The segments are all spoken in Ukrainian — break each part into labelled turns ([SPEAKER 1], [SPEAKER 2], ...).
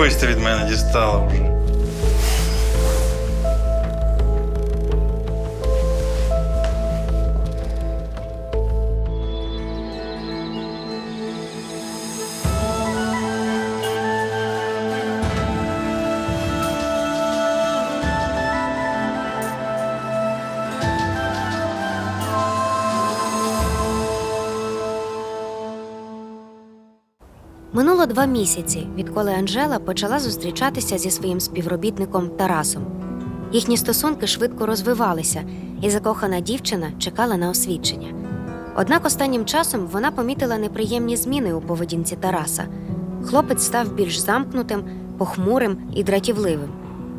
[SPEAKER 1] Ти від мене дістала вже.
[SPEAKER 2] Минуло два місяці, відколи Анжела почала зустрічатися зі своїм співробітником Тарасом. Їхні стосунки швидко розвивалися, і закохана дівчина чекала на освідчення. Однак останнім часом вона помітила неприємні зміни у поведінці Тараса. Хлопець став більш замкнутим, похмурим і дратівливим.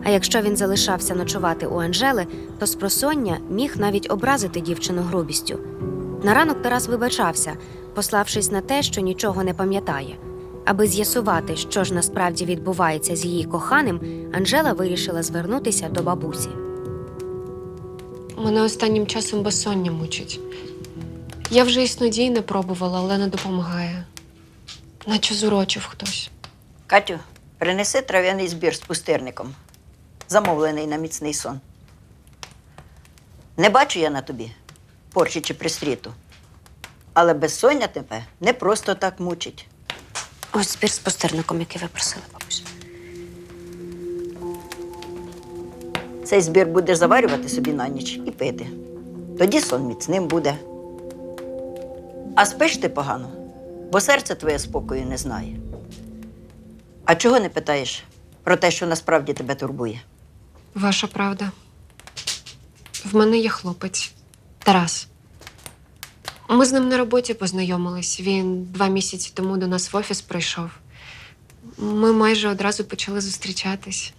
[SPEAKER 2] А якщо він залишався ночувати у Анжели, то спросоння міг навіть образити дівчину грубістю. На ранок Тарас вибачався, пославшись на те, що нічого не пам'ятає. Аби з'ясувати, що ж насправді відбувається з її коханим, Анжела вирішила звернутися до бабусі.
[SPEAKER 3] Мене останнім часом безсоння мучить. Я вже і снодійне пробувала, але не допомагає. Наче зурочив хтось.
[SPEAKER 4] Катю, принеси трав'яний збір з пустирником, замовлений на міцний сон. Не бачу я на тобі порчі чи пристріту. Але безсоння тебе не просто так мучить.
[SPEAKER 2] Ось збір з пустирником, який ви просили, бабусь.
[SPEAKER 4] Цей збір будеш заварювати собі на ніч і пити. Тоді сон міцним буде. А спиш ти погано, бо серце твоє спокою не знає. А чого не питаєш про те, що насправді тебе турбує?
[SPEAKER 3] Ваша правда. В мене є хлопець Тарас. Ми з ним на роботі познайомились. Він два місяці тому до нас в офіс прийшов. Ми майже одразу почали зустрічатись.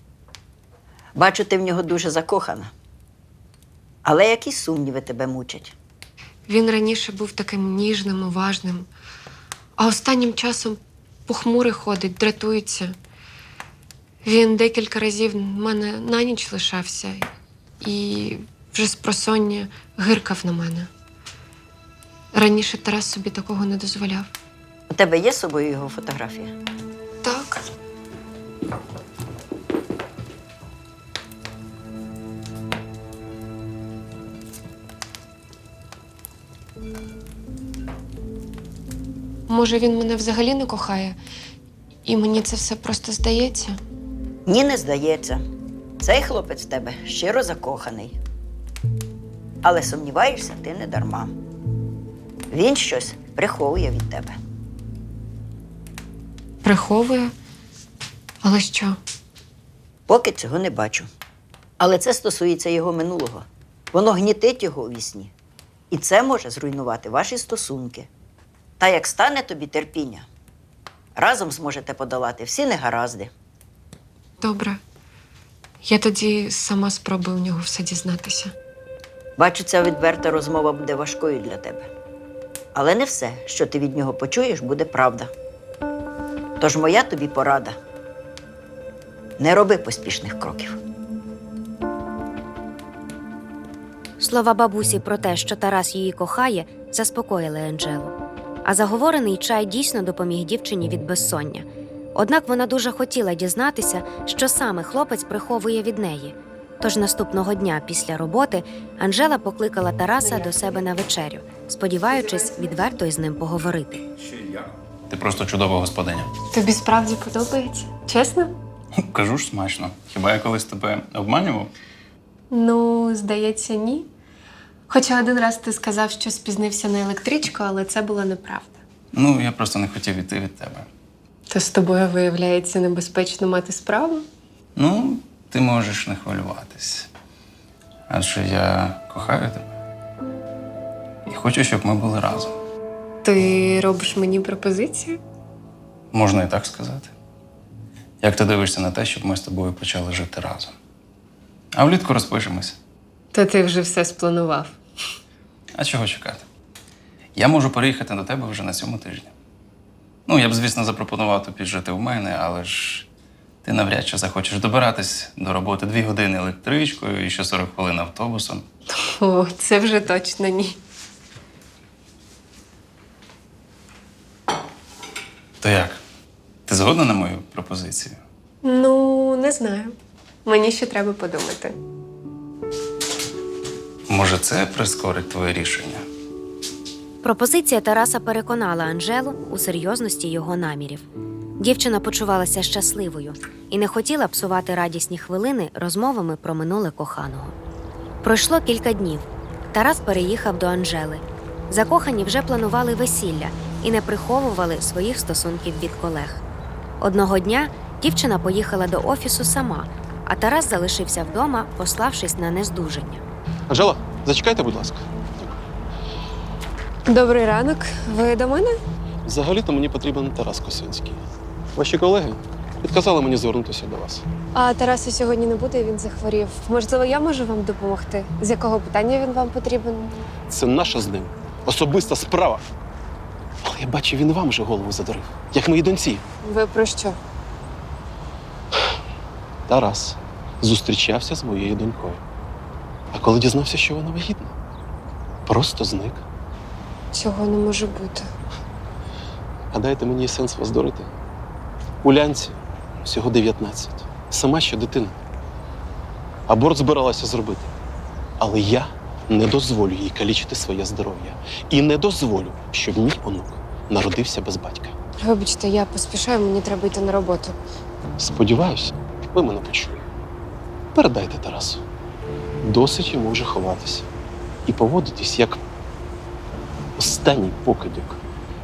[SPEAKER 4] Бачу, ти в нього дуже закохана. Але якісь сумніви тебе мучать.
[SPEAKER 3] Він раніше був таким ніжним, уважним, а останнім часом похмурий ходить, дратується. Він декілька разів в мене на ніч лишався і вже з просоння гиркав на мене. Раніше Тарас собі такого не дозволяв.
[SPEAKER 4] У тебе є з собою його фотографія?
[SPEAKER 3] Так. Може, він мене взагалі не кохає, і мені це все просто здається.
[SPEAKER 4] Ні, не здається. Цей хлопець в тебе щиро закоханий. Але сумніваєшся ти не дарма. Він щось приховує від тебе.
[SPEAKER 3] Приховує. Але що?
[SPEAKER 4] Поки цього не бачу. Але це стосується його минулого. Воно гнітить його у вісні. І це може зруйнувати ваші стосунки. Та як стане тобі терпіння, разом зможете подолати всі негаразди.
[SPEAKER 3] Добре. Я тоді сама спробую в нього все дізнатися.
[SPEAKER 4] Бачу, ця відверта розмова буде важкою для тебе. Але не все, що ти від нього почуєш, буде правда. Тож моя тобі порада. Не роби поспішних кроків.
[SPEAKER 2] Слова бабусі про те, що Тарас її кохає, заспокоїли Анжелу. А заговорений чай дійсно допоміг дівчині від безсоння. Однак вона дуже хотіла дізнатися, що саме хлопець приховує від неї. Тож наступного дня після роботи Анжела покликала Тараса до себе на вечерю, сподіваючись відверто із ним поговорити.
[SPEAKER 5] Ти просто чудова господиня.
[SPEAKER 3] Тобі справді подобається? Чесно?
[SPEAKER 5] Кажу ж смачно. Хіба я колись тебе обманював?
[SPEAKER 3] Ну, здається, ні. Хоча один раз ти сказав, що спізнився на електричку, але це була неправда.
[SPEAKER 5] Ну, я просто не хотів іти від тебе.
[SPEAKER 3] То з тобою виявляється небезпечно мати справу?
[SPEAKER 5] Ну, ти можеш не хвилюватись. Адже я кохаю тебе. І хочу, щоб ми були разом.
[SPEAKER 3] Ти робиш мені пропозицію?
[SPEAKER 5] Можна і так сказати. Як ти дивишся на те, щоб ми з тобою почали жити разом? А влітку розпишемося.
[SPEAKER 3] То ти вже все спланував.
[SPEAKER 5] А чого чекати? Я можу переїхати до тебе вже на цьому тижні. Ну, я б, звісно, запропонував тобі жити в мене, але ж ти навряд чи захочеш добиратись до роботи дві години електричкою і ще 40 хвилин автобусом.
[SPEAKER 3] О, це вже точно ні.
[SPEAKER 5] То як? Ти згодна на мою пропозицію?
[SPEAKER 3] Ну, не знаю. Мені ще треба подумати.
[SPEAKER 5] Може, це прискорить твоє рішення?
[SPEAKER 2] Пропозиція Тараса переконала Анжелу у серйозності його намірів. Дівчина почувалася щасливою і не хотіла псувати радісні хвилини розмовами про минуле коханого. Пройшло кілька днів. Тарас переїхав до Анжели. Закохані вже планували весілля і не приховували своїх стосунків від колег. Одного дня дівчина поїхала до офісу сама, а Тарас залишився вдома, пославшись на нездужання.
[SPEAKER 6] Анжела, зачекайте, будь ласка.
[SPEAKER 3] Добрий ранок. Ви до мене?
[SPEAKER 6] Взагалі-то мені потрібен Тарас Косинський. Ваші колеги підказали мені звернутися до вас.
[SPEAKER 3] А Тараса сьогодні не буде, він захворів. Можливо, я можу вам допомогти? З якого питання він вам потрібен?
[SPEAKER 6] Це наша з ним особиста справа. Я бачу, він вам же голову задурив, як моїй доньці.
[SPEAKER 3] Ви про що?
[SPEAKER 6] Тарас зустрічався з моєю донькою. А коли дізнався, що вона вагітна, просто зник.
[SPEAKER 3] Цього не може бути.
[SPEAKER 6] Гадаєте, мені сенс вас дурити? Улянці всього 19. Сама ще дитина. Аборт збиралася зробити. Але я не дозволю їй калічити своє здоров'я. І не дозволю, щоб мій онук народився без батька.
[SPEAKER 3] Вибачте, я поспішаю, мені треба йти на роботу.
[SPEAKER 6] Сподіваюся, ви мене почули. Передайте Тарасу. Досить йому вже ховатися і поводитись як останній покидьок.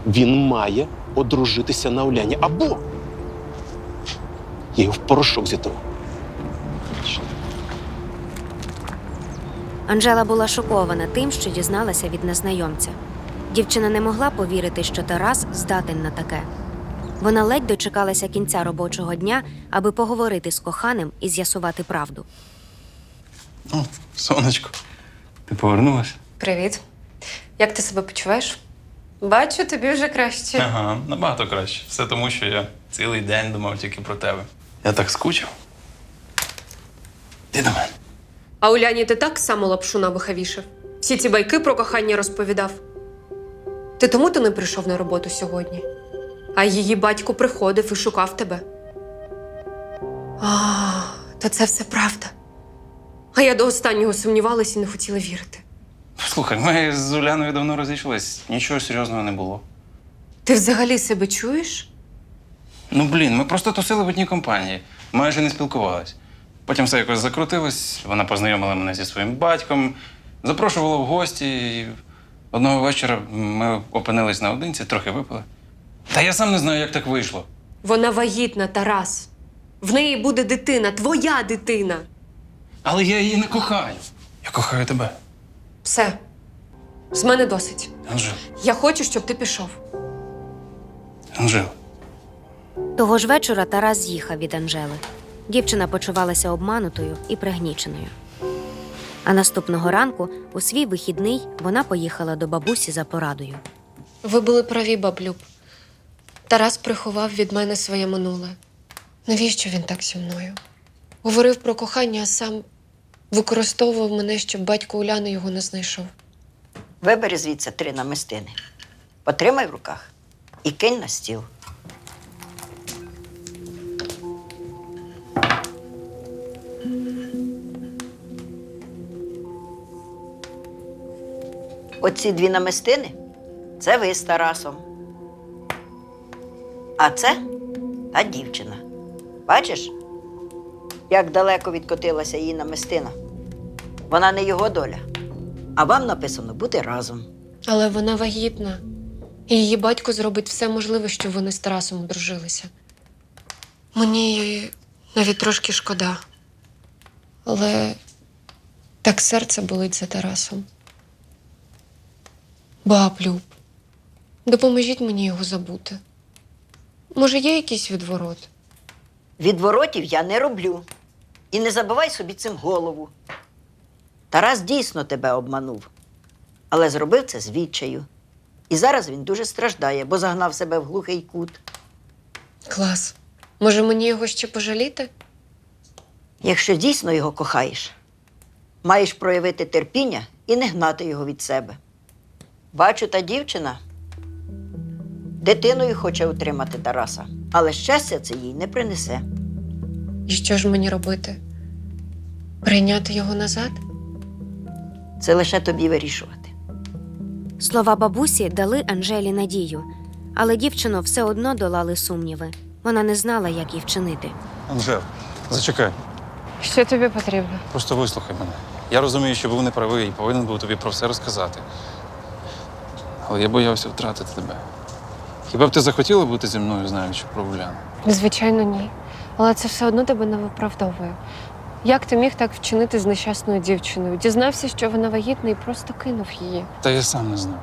[SPEAKER 6] Він має одружитися на Оляні або я його в порошок зітру.
[SPEAKER 2] Анжела була шокована тим, що дізналася від незнайомця. Дівчина не могла повірити, що Тарас здатен на таке. Вона ледь дочекалася кінця робочого дня, аби поговорити з коханим і з'ясувати правду.
[SPEAKER 5] Ну, сонечко, ти повернулася?
[SPEAKER 3] Привіт. Як ти себе почуваєш? Бачу, тобі вже краще.
[SPEAKER 5] Ага, набагато краще. Все тому, що я цілий день думав тільки про тебе. Я так скучив. Ти до мене.
[SPEAKER 3] А Уляні ти так само лапшу на вуха вішав? Всі ці байки про кохання розповідав. Ти тому ти не прийшов на роботу сьогодні, а її батько приходив і шукав тебе. А, то це все правда. А я до останнього сумнівалась і не хотіла вірити.
[SPEAKER 5] Слухай, ми з Уляною давно розійшлись. Нічого серйозного не було.
[SPEAKER 3] Ти взагалі себе чуєш?
[SPEAKER 5] Ну блін, ми просто тусили в одній компанії, майже не спілкувались. Потім все якось закрутилось, вона познайомила мене зі своїм батьком, запрошувала в гості. І одного вечора ми опинились наодинці, трохи випили. Та я сам не знаю, як так вийшло.
[SPEAKER 3] Вона вагітна, Тарас. В неї буде дитина, твоя дитина.
[SPEAKER 5] Але я її не кохаю. Я кохаю тебе.
[SPEAKER 3] Все. З мене досить.
[SPEAKER 5] Анжел,
[SPEAKER 3] Я хочу, щоб ти пішов.
[SPEAKER 5] Анжел.
[SPEAKER 2] Того ж вечора Тарас з'їхав від Анжели. Дівчина почувалася обманутою і пригніченою. А наступного ранку, у свій вихідний, вона поїхала до бабусі за порадою.
[SPEAKER 3] Ви були праві, баблюб. Тарас приховав від мене своє минуле. Навіщо він так зі мною? Говорив про кохання, а сам використовував мене, щоб батько Уляни його не знайшов.
[SPEAKER 4] Вибери звідси три намистини. Потримай в руках і кинь на стіл. Оці дві намистини це ви з Тарасом. А це та дівчина. Бачиш, як далеко відкотилася її намистина. Вона не його доля. А вам написано бути разом.
[SPEAKER 3] Але вона вагітна. І її батько зробить все можливе, щоб вони з Тарасом одружилися. Мені її навіть трошки шкода. Але так серце болить за Тарасом. Баблюб, допоможіть мені його забути. Може, є якийсь відворот?
[SPEAKER 4] Відворотів я не роблю. І не забивай собі цим голову. Тарас дійсно тебе обманув, але зробив це з відчаю. І зараз він дуже страждає, бо загнав себе в глухий кут.
[SPEAKER 3] Клас. Може, мені його ще пожаліти?
[SPEAKER 4] Якщо дійсно його кохаєш, маєш проявити терпіння і не гнати його від себе. Бачу, та дівчина дитиною хоче утримати Тараса, але щастя це їй не принесе.
[SPEAKER 3] І що ж мені робити? Прийняти його назад?
[SPEAKER 4] Це лише тобі вирішувати.
[SPEAKER 2] Слова бабусі дали Анжелі надію, але дівчину все одно долали сумніви. Вона не знала, як їй вчинити.
[SPEAKER 5] Анжел, зачекай,
[SPEAKER 3] Що тобі потрібно?
[SPEAKER 5] просто вислухай мене. Я розумію, що був неправий і повинен був тобі про все розказати. Але я боявся втратити тебе. Хіба б ти захотіла бути зі мною, знаючи про Уляну?
[SPEAKER 3] Звичайно, ні. Але це все одно тебе не виправдовує. Як ти міг так вчинити з нещасною дівчиною? Дізнався, що вона вагітна, і просто кинув її.
[SPEAKER 5] Та я сам не знав.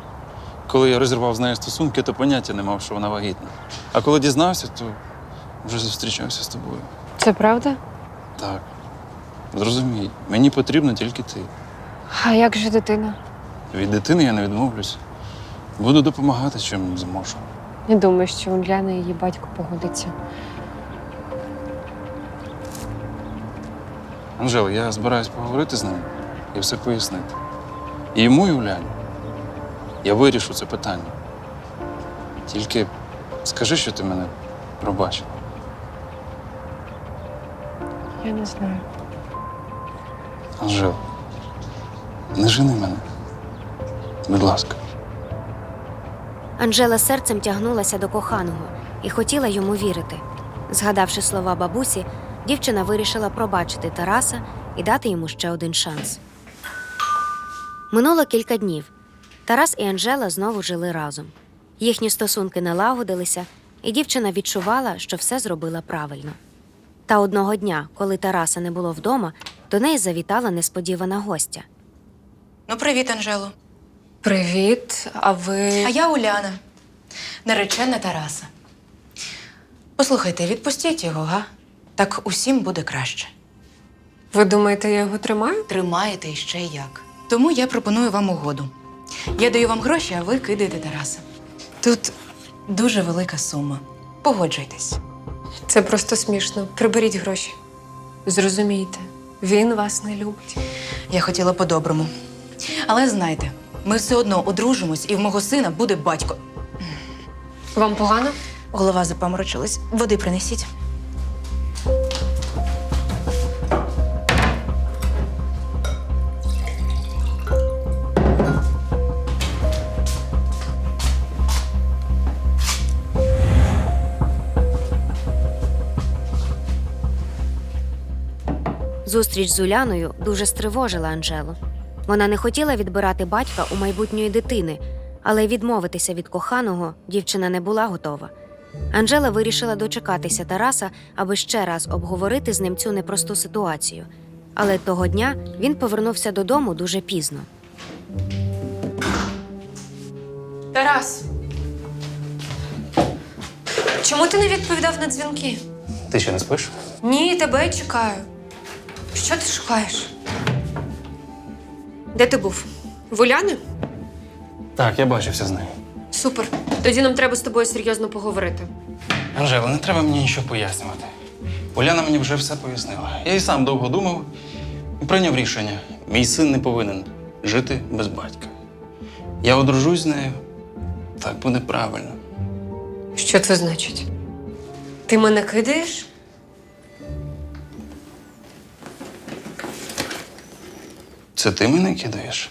[SPEAKER 5] Коли я розірвав з нею стосунки, то поняття не мав, що вона вагітна. А коли дізнався, то вже зустрічався з тобою.
[SPEAKER 3] Це правда?
[SPEAKER 5] Так. Зрозумій, мені потрібна тільки ти.
[SPEAKER 3] А як же дитина?
[SPEAKER 5] Від дитини я не відмовлюсь. Буду допомагати, чим зможу.
[SPEAKER 3] Не думаю, що Уляна і її батько погодиться.
[SPEAKER 5] Анжела, я збираюсь поговорити з ним і все пояснити. І йому, і Уляні. Я вирішу це питання. Тільки скажи, що ти мене пробачила.
[SPEAKER 3] Я не знаю.
[SPEAKER 5] Анжела, не жени мене. Будь ласка.
[SPEAKER 2] Анжела серцем тягнулася до коханого і хотіла йому вірити. Згадавши слова бабусі, дівчина вирішила пробачити Тараса і дати йому ще один шанс. Минуло кілька днів. Тарас і Анжела знову жили разом. Їхні стосунки налагодилися, і дівчина відчувала, що все зробила правильно. Та одного дня, коли Тараса не було вдома, до неї завітала несподівана гостя.
[SPEAKER 7] Ну, привіт, Анжело.
[SPEAKER 3] Привіт, а ви.
[SPEAKER 7] А я Уляна, наречена Тараса. Послухайте, відпустіть його, га? Так усім буде краще.
[SPEAKER 3] Ви думаєте, я його тримаю?
[SPEAKER 7] Тримаєте і ще як. Тому я пропоную вам угоду. Я даю вам гроші, а ви кидаєте Тараса. Тут дуже велика сума. Погоджуйтесь.
[SPEAKER 3] Це просто смішно. Приберіть гроші. Зрозумійте, він вас не любить.
[SPEAKER 7] Я хотіла по-доброму. Але знайте, ми все одно одружимось, і в мого сина буде батько.
[SPEAKER 3] Вам погано?
[SPEAKER 7] Голова запаморочилась. Води принесіть.
[SPEAKER 2] Зустріч з Уляною дуже стривожила Анжелу. Вона не хотіла відбирати батька у майбутньої дитини, але відмовитися від коханого дівчина не була готова. Анжела вирішила дочекатися Тараса, аби ще раз обговорити з ним цю непросту ситуацію. Але того дня він повернувся додому дуже пізно.
[SPEAKER 3] Тарас. Чому ти не відповідав на дзвінки?
[SPEAKER 5] Ти ще не спиш?
[SPEAKER 3] Ні, тебе чекаю. Що ти шукаєш? Де ти був? В Уляни?
[SPEAKER 5] Так, я бачився з нею.
[SPEAKER 3] Супер. Тоді нам треба з тобою серйозно поговорити.
[SPEAKER 5] Анжела, не треба мені нічого пояснювати. Уляна мені вже все пояснила. Я і сам довго думав і прийняв рішення. Мій син не повинен жити без батька. Я одружусь з нею. Так буде правильно.
[SPEAKER 3] Що це значить? Ти мене кидаєш?
[SPEAKER 5] Це ти мене кидаєш?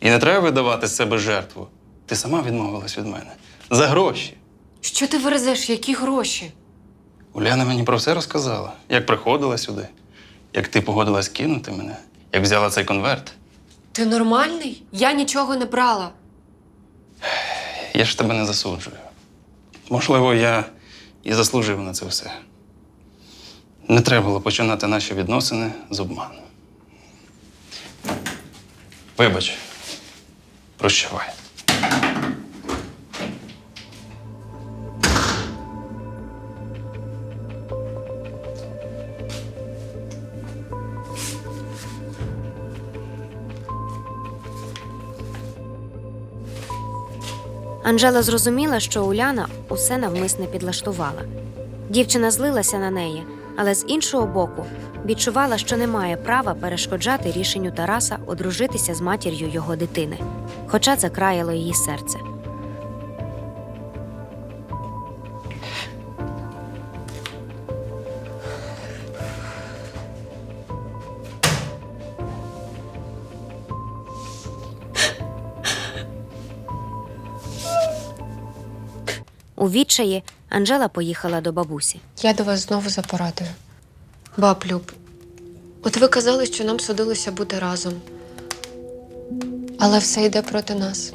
[SPEAKER 5] І не треба видавати з себе жертву. Ти сама відмовилась від мене. За гроші.
[SPEAKER 3] Що ти верзеш? Які гроші?
[SPEAKER 5] Уляна мені про все розказала, як приходила сюди, як ти погодилась кинути мене, як взяла цей конверт.
[SPEAKER 3] Ти нормальний? Я нічого не брала.
[SPEAKER 5] Я ж тебе не засуджую. Можливо, я і заслужив на це все. Не треба було починати наші відносини з обману. Вибач, прощавай.
[SPEAKER 2] Анжела зрозуміла, що Уляна усе навмисне підлаштувала. Дівчина злилася на неї, але з іншого боку відчувала, що не має права перешкоджати рішенню Тараса одружитися з матір'ю його дитини, хоча це краяло її серце. У відчаї Анжела поїхала до бабусі.
[SPEAKER 3] Я до вас знову за порадою. Баб Люб, от ви казали, що нам судилося бути разом. Але все йде проти нас.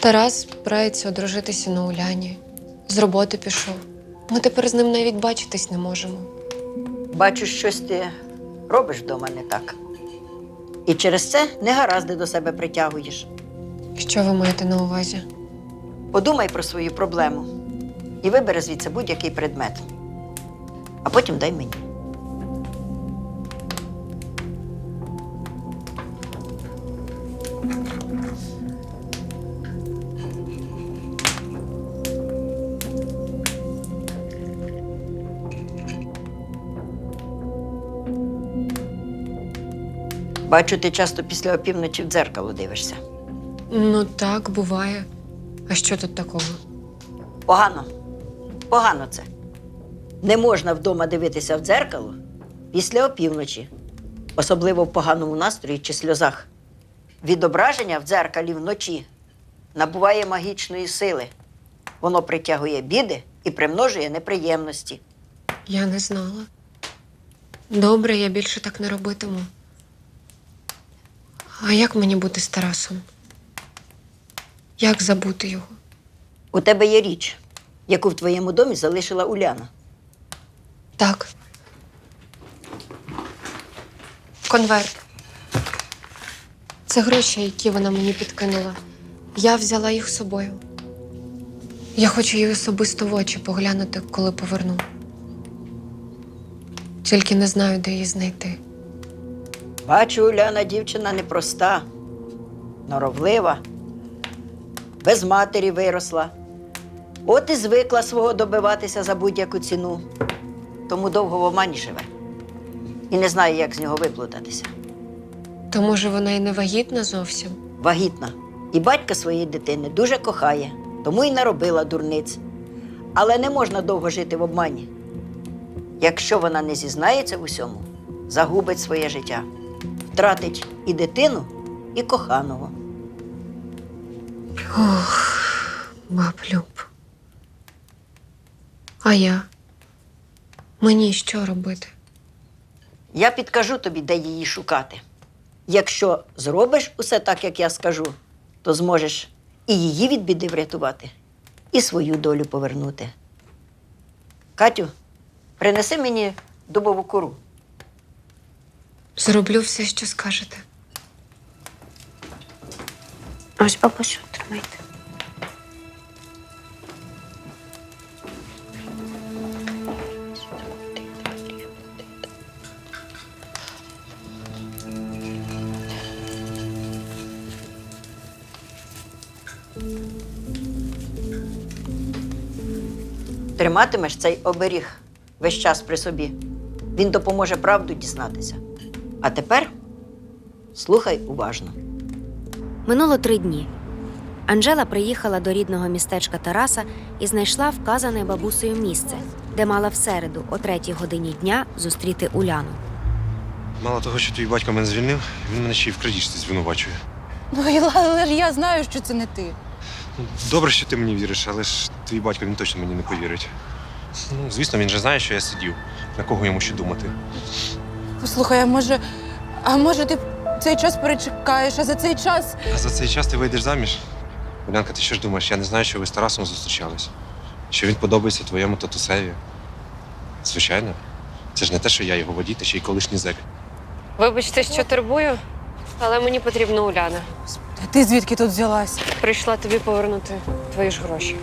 [SPEAKER 3] Тарас збирається одружитися на Уляні. З роботи пішов. Ми тепер з ним навіть бачитись не можемо.
[SPEAKER 4] Бачу, щось ти робиш вдома не так. І через це негаразди до себе притягуєш.
[SPEAKER 3] Що ви маєте на увазі?
[SPEAKER 4] Подумай про свою проблему і вибери звідси будь-який предмет. А потім дай мені. Бачу, ти часто після опівночі в дзеркало дивишся.
[SPEAKER 3] Ну так, буває. А що тут такого?
[SPEAKER 4] Погано. Погано це. Не можна вдома дивитися в дзеркало після опівночі, особливо в поганому настрої чи сльозах. Відображення в дзеркалі вночі набуває магічної сили. Воно притягує біди і примножує неприємності.
[SPEAKER 3] Я не знала. Добре, я більше так не робитиму. А як мені бути з Тарасом? Як забути його?
[SPEAKER 4] У тебе є річ, яку в твоєму домі залишила Уляна.
[SPEAKER 3] Так. Конверт. Це гроші, які вона мені підкинула. Я взяла їх з собою. Я хочу їй особисто в очі поглянути, коли поверну. Тільки не знаю, де її знайти.
[SPEAKER 4] Бачу, Уляна дівчина непроста, норовлива, без матері виросла. От і звикла свого добиватися за будь-яку ціну. Тому довго в омані живе. І не знає, як з нього виплутатися.
[SPEAKER 3] То може вона і не вагітна зовсім?
[SPEAKER 4] Вагітна. І батька своєї дитини дуже кохає, тому й наробила дурниць. Але не можна довго жити в обмані. Якщо вона не зізнається в усьому, загубить своє життя, втратить і дитину, і коханого.
[SPEAKER 3] Ох, баб Люб. А я? Мені що робити?
[SPEAKER 4] Я підкажу тобі, де її шукати. Якщо зробиш усе так, як я скажу, то зможеш і її від біди врятувати, і свою долю повернути. Катю, принеси мені дубову кору.
[SPEAKER 3] Зроблю все, що скажете.
[SPEAKER 2] Ось бабусю, тримайте.
[SPEAKER 4] Триматимеш цей оберіг весь час при собі. Він допоможе правду дізнатися. А тепер слухай уважно.
[SPEAKER 2] Минуло три дні. Анжела приїхала до рідного містечка Тараса і знайшла вказане бабусею місце, де мала в середу о третій годині дня зустріти Уляну.
[SPEAKER 1] Мало того, що твій батько мене звільнив, він мене ще й в крадіжці звинувачує.
[SPEAKER 7] Ну, але ж я знаю, що це не ти.
[SPEAKER 1] Ну, Добре, що ти мені віриш, але ж твій батько він точно мені не повірить. Ну, звісно, він же знає, що я сидів. На кого йому ще думати?
[SPEAKER 7] Послухай, а може, а може ти цей час перечекаєш, а за цей час.
[SPEAKER 1] А за цей час ти вийдеш заміж? Улянка, ти що ж думаєш? Я не знаю, що ви з Тарасом зустрічались. Що він подобається твоєму татусеві. Звичайно. Це ж не те, що я його водій, та ще й колишній зек.
[SPEAKER 3] Вибачте, що турбую, але мені потрібна Уляна.
[SPEAKER 7] А ти звідки тут взялась?
[SPEAKER 3] Прийшла тобі повернути твої ж гроші.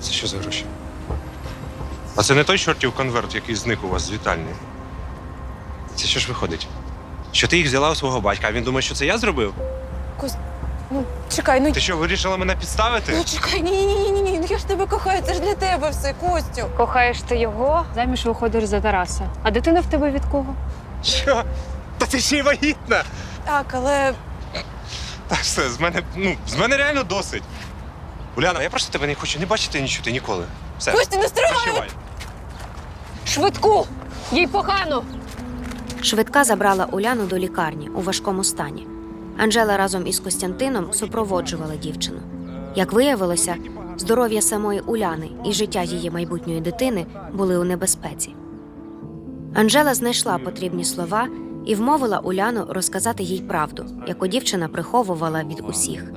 [SPEAKER 1] Це що за гроші? А це не той чортів конверт, який зник у вас з вітальні. Це що ж виходить? Що ти їх взяла у свого батька, а він думає, що це я зробив?
[SPEAKER 7] Ну, чекай, ну
[SPEAKER 1] Ти що, вирішила мене підставити?
[SPEAKER 7] Ну чекай, ні, ні, ні, ні, ні. Ну я ж тебе кохаю, це ж для тебе все, Костю.
[SPEAKER 3] Кохаєш ти його, заміж виходиш за Тараса. А дитина в тебе від кого?
[SPEAKER 1] Що? Та ти ще й вагітна!
[SPEAKER 7] Так, але
[SPEAKER 1] Та все, з мене, ну, з мене реально досить. Уляна, я просто тебе не хочу не бачити і не чути ніколи. Все,
[SPEAKER 7] Костю, не стривай!
[SPEAKER 1] прощавай.
[SPEAKER 3] Швидку! Їй погано!
[SPEAKER 2] Швидка забрала Уляну до лікарні у важкому стані. Анжела разом із Костянтином супроводжувала дівчину. Як виявилося, Здоров'я самої Уляни і життя її майбутньої дитини були у небезпеці. Анжела знайшла потрібні слова і вмовила Уляну розказати їй правду, яку дівчина приховувала від усіх.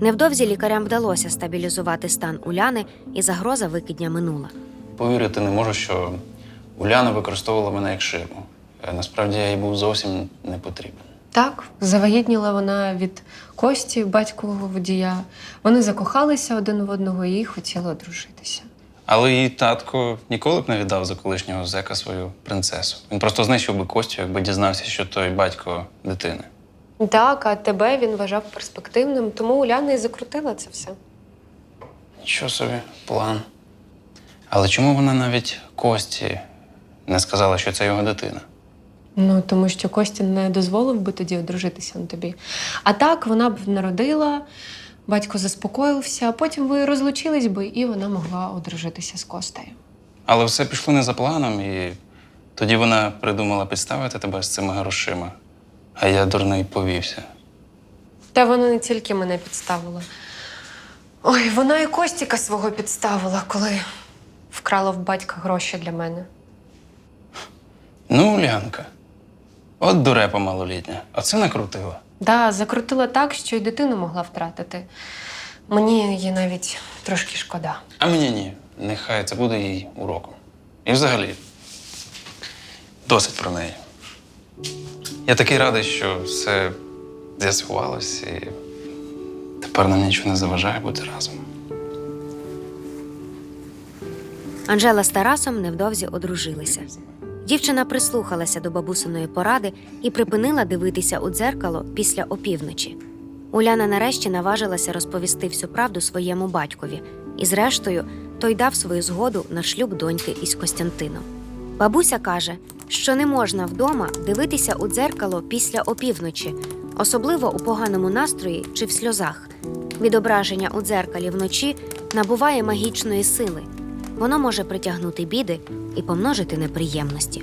[SPEAKER 2] Невдовзі лікарям вдалося стабілізувати стан Уляни, і загроза викидня минула.
[SPEAKER 5] Повірити не можу, що Уляна використовувала мене як ширму. Е, Насправді я їй був зовсім не потрібен.
[SPEAKER 3] Так, завагітніла вона від Кості, батькового водія. Вони закохалися один в одного і хотіли одружитися.
[SPEAKER 5] Але її татко ніколи б не віддав за колишнього зека свою принцесу. Він просто знищив би Костю, якби дізнався, що той батько дитини.
[SPEAKER 3] Так, а тебе він вважав перспективним, тому Уляна і закрутила це все.
[SPEAKER 5] Нічого собі, план. Але чому вона навіть Кості не сказала, що це його дитина?
[SPEAKER 3] Ну, тому що Костя не дозволив би тоді одружитися на тобі. А так вона б народила, батько заспокоївся, а потім ви розлучились би, і вона могла одружитися з Костею.
[SPEAKER 5] Але все пішло не за планом, і тоді вона придумала підставити тебе з цими грошима. А я дурний повівся.
[SPEAKER 3] Та вона не тільки мене підставила. Ой, вона і Костіка свого підставила, коли вкрала в батька гроші для мене.
[SPEAKER 5] Ну, Улянка, от дурепа малолітня, оце накрутила.
[SPEAKER 3] Да, закрутила так, що й дитину могла втратити. Мені її навіть трошки шкода.
[SPEAKER 5] А мені ні. Нехай це буде їй уроком. І взагалі, досить про неї. Я такий радий, що все з'ясувалось, і тепер нам нічого не заважає бути разом.
[SPEAKER 2] Анжела з Тарасом невдовзі одружилися. Дівчина прислухалася до бабусиної поради і припинила дивитися у дзеркало після опівночі. Уляна нарешті наважилася розповісти всю правду своєму батькові, і, зрештою, той дав свою згоду на шлюб доньки із Костянтином. Бабуся каже, що не можна вдома дивитися у дзеркало після опівночі, особливо у поганому настрої чи в сльозах. Відображення у дзеркалі вночі набуває магічної сили. Воно може притягнути біди і помножити неприємності.